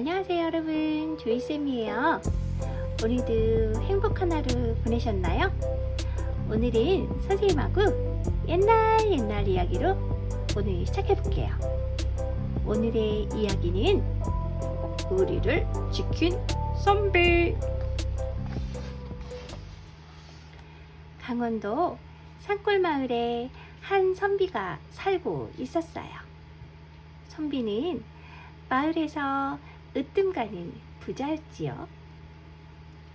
안녕하세요 여러분. 조이쌤이에요. 오늘도 행복한 하루 보내셨나요? 오늘은 선생님하고 옛날 옛날 이야기로 오늘 시작해 볼게요. 오늘의 이야기는 우리를 지킨 선비 강원도 산골마을에 한 선비가 살고 있었어요. 선비는 마을에서 으뜸 가는 부자였지요.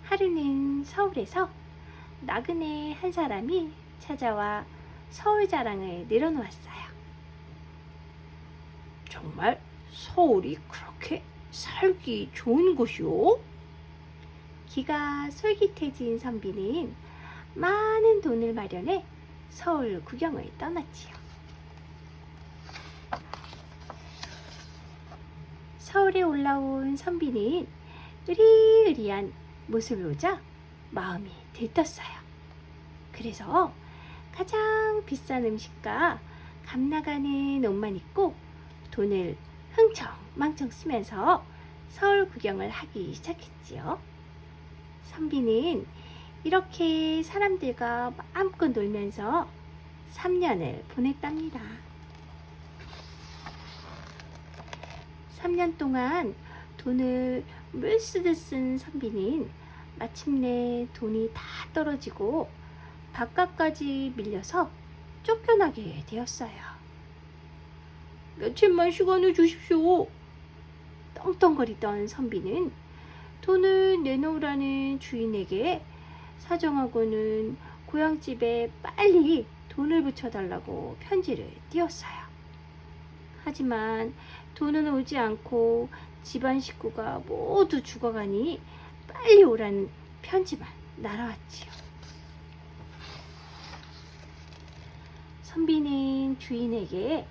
하루는 서울에서 나그네 한 사람이 찾아와 서울 자랑을 늘어놓았어요. 정말 서울이 그렇게 살기 좋은 곳이오? 기가 솔깃해진 선비는 많은 돈을 마련해 서울 구경을 떠났지요. 서울에 올라온 선비는 으리으리한 모습을 보자 마음이 들떴어요. 그래서 가장 비싼 음식과 값나가는 옷만 입고 돈을 흥청망청 쓰면서 서울 구경을 하기 시작했지요. 선비는 이렇게 사람들과 마음껏 놀면서 3년을 보냈답니다. 3년 동안 돈을 물쓰듯 쓴 선비는 마침내 돈이 다 떨어지고 바깥까지 밀려서 쫓겨나게 되었어요. 며칠만 시간을 주십시오. 떵떵거리던 선비는 돈을 내놓으라는 주인에게 사정하고는 고향집에 빨리 돈을 붙여달라고 편지를 띄웠어요. 하지만 돈은 오지 않고 집안 식구가 모두 죽어가니 빨리 오라는 편지만 날아왔지요. 선비는 주인에게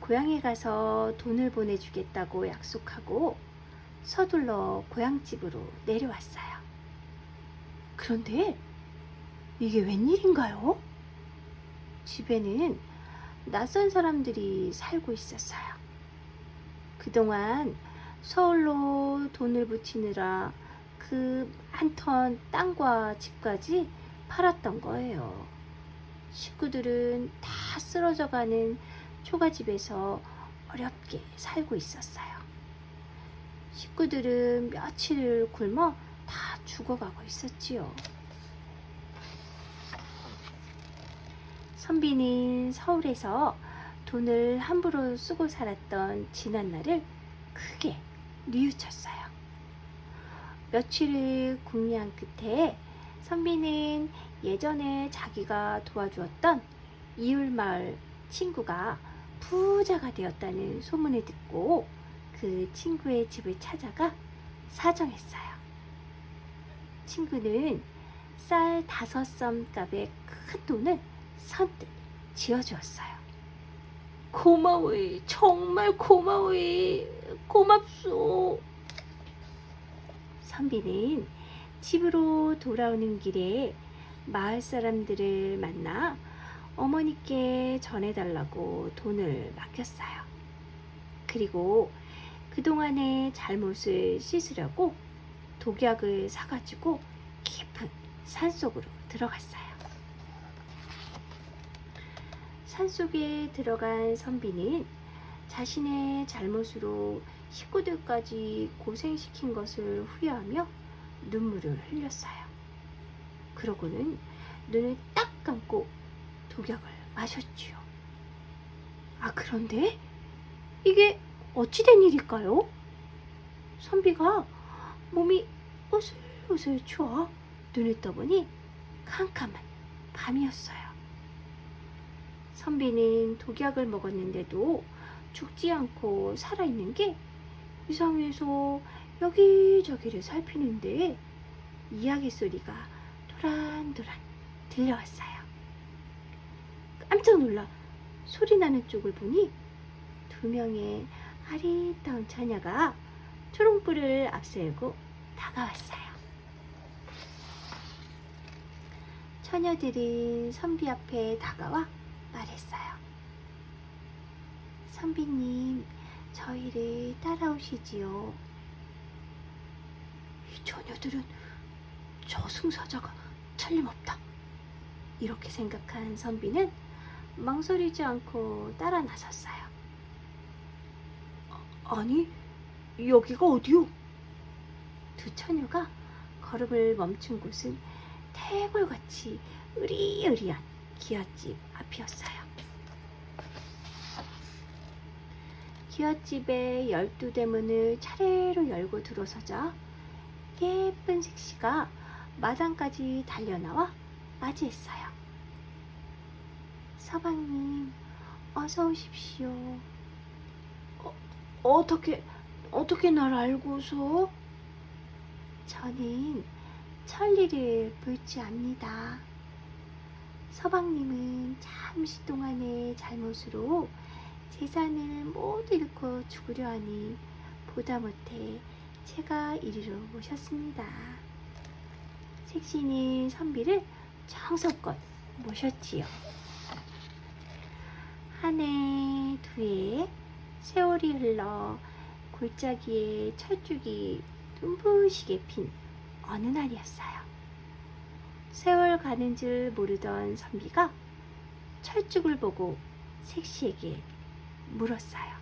고향에 가서 돈을 보내주겠다고 약속하고 서둘러 고향집으로 내려왔어요. 그런데 이게 웬일인가요? 집에는 낯선 사람들이 살고 있었어요. 그동안 서울로 돈을 붙이느라 그한턴 땅과 집까지 팔았던 거예요. 식구들은 다 쓰러져 가는 초가집에서 어렵게 살고 있었어요. 식구들은 며칠을 굶어 다 죽어가고 있었지요. 선비는 서울에서 돈을 함부로 쓰고 살았던 지난날을 크게 뉘우쳤어요. 며칠을 궁리한 끝에 선비는 예전에 자기가 도와주었던 이웃마을 친구가 부자가 되었다는 소문을 듣고 그 친구의 집을 찾아가 사정했어요. 친구는 쌀 다섯 썸 값의 큰 돈을 선뜻 지어주었어요. 고마워이, 정말 고마워이, 고맙소. 선비는 집으로 돌아오는 길에 마을 사람들을 만나 어머니께 전해달라고 돈을 맡겼어요. 그리고 그동안의 잘못을 씻으려고 독약을 사가지고 깊은 산속으로 들어갔어요. 산속에 들어간 선비는 자신의 잘못으로 식구들까지 고생시킨 것을 후회하며 눈물을 흘렸어요. 그러고는 눈을 딱 감고 독약을 마셨지요. 아, 그런데 이게 어찌된 일일까요? 선비가 몸이 으슬으슬 추워 눈을 떠보니 캄캄한 밤이었어요. 선비는 독약을 먹었는데도 죽지 않고 살아있는 게 이상해서 여기저기를 살피는데 이야기 소리가 도란도란 들려왔어요. 깜짝 놀라 소리 나는 쪽을 보니 두 명의 아리따운 처녀가 초롱불을 앞세우고 다가왔어요. 처녀들은 선비 앞에 다가와 말했어요. 선비님, 저희를 따라오시지요. 이 처녀들은 저승사자가 틀림없다. 이렇게 생각한 선비는 망설이지 않고 따라 나섰어요. 아, 아니, 여기가 어디요? 두 처녀가 걸음을 멈춘 곳은 태골같이 으리으리한 기와집 앞이었어요. 기와집의 열두 대문을 차례로 열고 들어서자 예쁜 색시가 마당까지 달려나와 맞이했어요. 서방님, 어서 오십시오. 어, 어떻게, 어떻게 날 알고서? 저는 천리를 압니다. 서방님은 잠시 동안의 잘못으로 재산을 모두 잃고 죽으려 하니 보다 못해 제가 이리로 모셨습니다. 색신이 선비를 정성껏 모셨지요. 한 해, 두 해, 세월이 흘러 골짜기에 철쭉이 눈부시게 핀 어느 날이었어요. 세월 가는 줄 모르던 선비가 철쭉을 보고 색시에게 물었어요.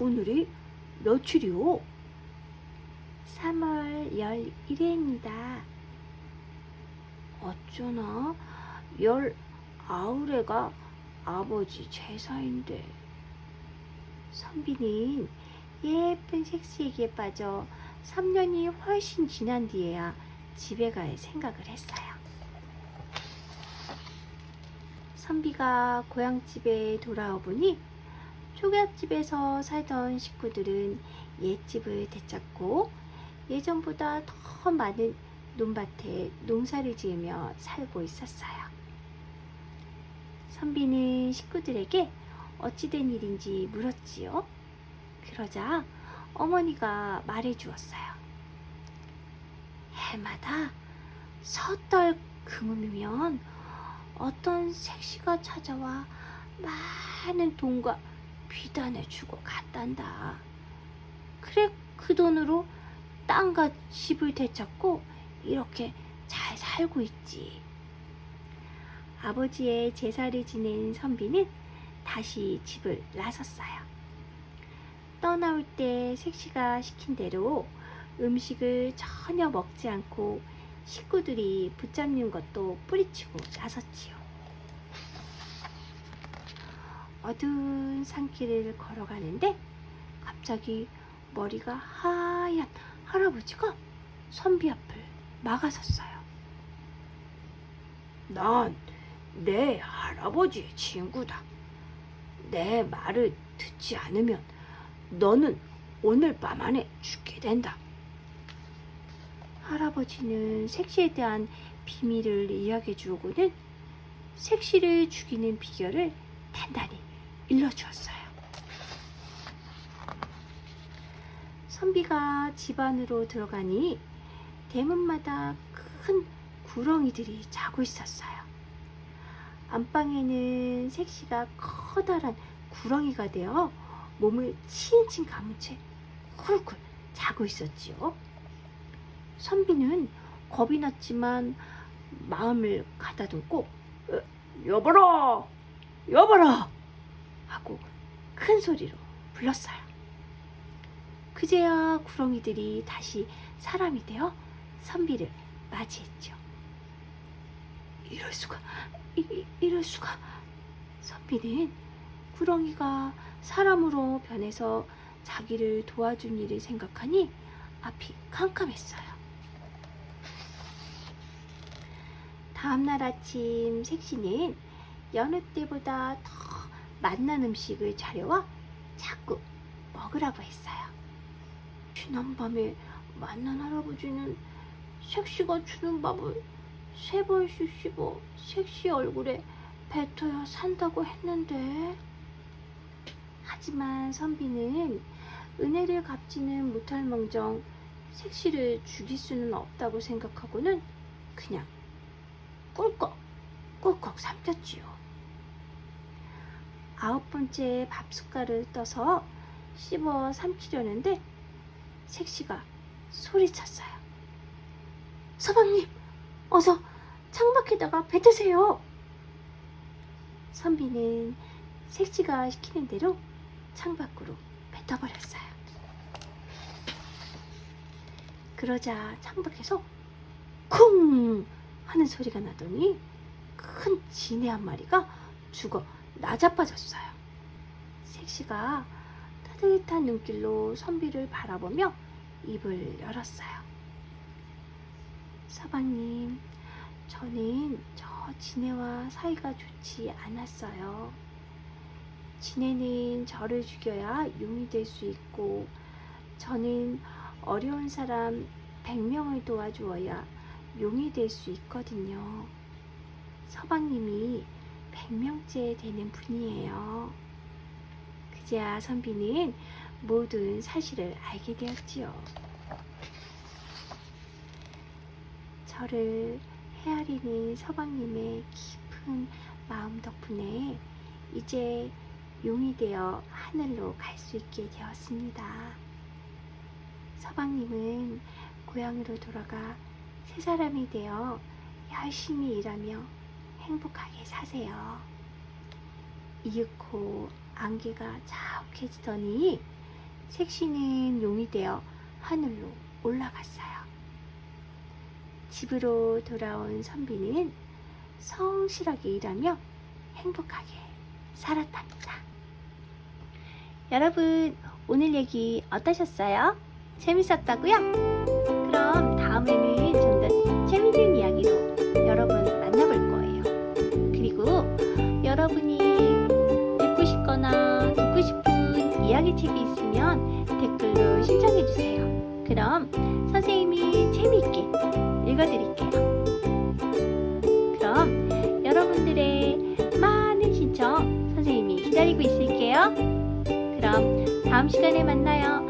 오늘이 며칠이오? 3월 11일입니다. 어쩌나 열 아우레가 아버지 제사인데 선비는 예쁜 색시에게 빠져 3년이 훨씬 지난 뒤에야 집에 갈 생각을 했어요. 선비가 고향집에 돌아와 보니 초가집에서 살던 식구들은 옛집을 되찾고 예전보다 더 많은 논밭에 농사를 지으며 살고 있었어요. 선비는 식구들에게 어찌된 일인지 물었지요. 그러자 어머니가 말해 주었어요. 해마다 섣달 금음이면 어떤 색시가 찾아와 많은 돈과 비단을 주고 갔단다. 그래 그 돈으로 땅과 집을 되찾고 이렇게 잘 살고 있지. 아버지의 제사를 지낸 선비는 다시 집을 나섰어요. 떠나올 때 색시가 시킨 대로 음식을 전혀 먹지 않고 식구들이 붙잡는 것도 뿌리치고 나섰지요. 어두운 산길을 걸어가는데 갑자기 머리가 하얀 할아버지가 선비 앞을 막아섰어요. 난 내 할아버지의 친구다. 내 말을 듣지 않으면 너는 오늘 밤 안에 죽게 된다. 할아버지는 색시에 대한 비밀을 이야기해 주고는 색시를 죽이는 비결을 단단히 일러주었어요. 선비가 집 안으로 들어가니 대문마다 큰 구렁이들이 자고 있었어요. 안방에는 색시가 커다란 구렁이가 되어 몸을 칭칭 감은 채 쿨쿨 자고 있었지요. 선비는 겁이 났지만 마음을 가다듬고 "어, 여보라 여보라 하고 큰 소리로 불렀어요. 그제야 구렁이들이 다시 사람이 되어 선비를 맞이했죠. 이럴 수가 이, 이럴 수가 선비는 구렁이가 사람으로 변해서 자기를 도와준 일을 생각하니 앞이 캄캄했어요. 다음날 아침 색시는 여느 때보다 더 맛난 음식을 차려와 자꾸 먹으라고 했어요. 지난밤에 만난 할아버지는 색시가 주는 밥을 세 번씩 씹어 색시 얼굴에 뱉어야 산다고 했는데 하지만 선비는 은혜를 갚지는 못할 멍정 색시를 죽일 수는 없다고 생각하고는 그냥 꿀꺽 꿀꺽 삼켰지요. 아홉 번째 밥숟갈을 떠서 씹어 삼키려는데 색시가 소리쳤어요. 서방님, 어서 창밖에다가 뱉으세요. 선비는 색시가 시키는 대로 창밖으로 뱉어버렸어요. 그러자 창밖에서 쿵 하는 소리가 나더니 큰 지네 한 마리가 죽어 나자빠졌어요. 색시가 따뜻한 눈길로 선비를 바라보며 입을 열었어요. 서방님, 저는 저 지네와 사이가 좋지 않았어요. 지네는 저를 죽여야 용이 될 수 있고, 저는 어려운 사람 100명을 도와주어야 용이 될 수 있거든요. 서방님이 100명째 되는 분이에요. 그제야 선비는 모든 사실을 알게 되었지요. 저를 헤아리는 서방님의 깊은 마음 덕분에 이제 용이 되어 하늘로 갈 수 있게 되었습니다. 서방님은 고향으로 돌아가 새 사람이 되어 열심히 일하며 행복하게 사세요. 이윽고 안개가 자욱해지더니 색시는 용이 되어 하늘로 올라갔어요. 집으로 돌아온 선비는 성실하게 일하며 행복하게 살았답니다. 여러분, 오늘 얘기 어떠셨어요? 재밌었다고요? 그럼 다음에는 이야기 책이 있으면 댓글로 신청해 주세요. 그럼 선생님이 재미있게 읽어드릴게요. 그럼 여러분들의 많은 신청 선생님이 기다리고 있을게요. 그럼 다음 시간에 만나요.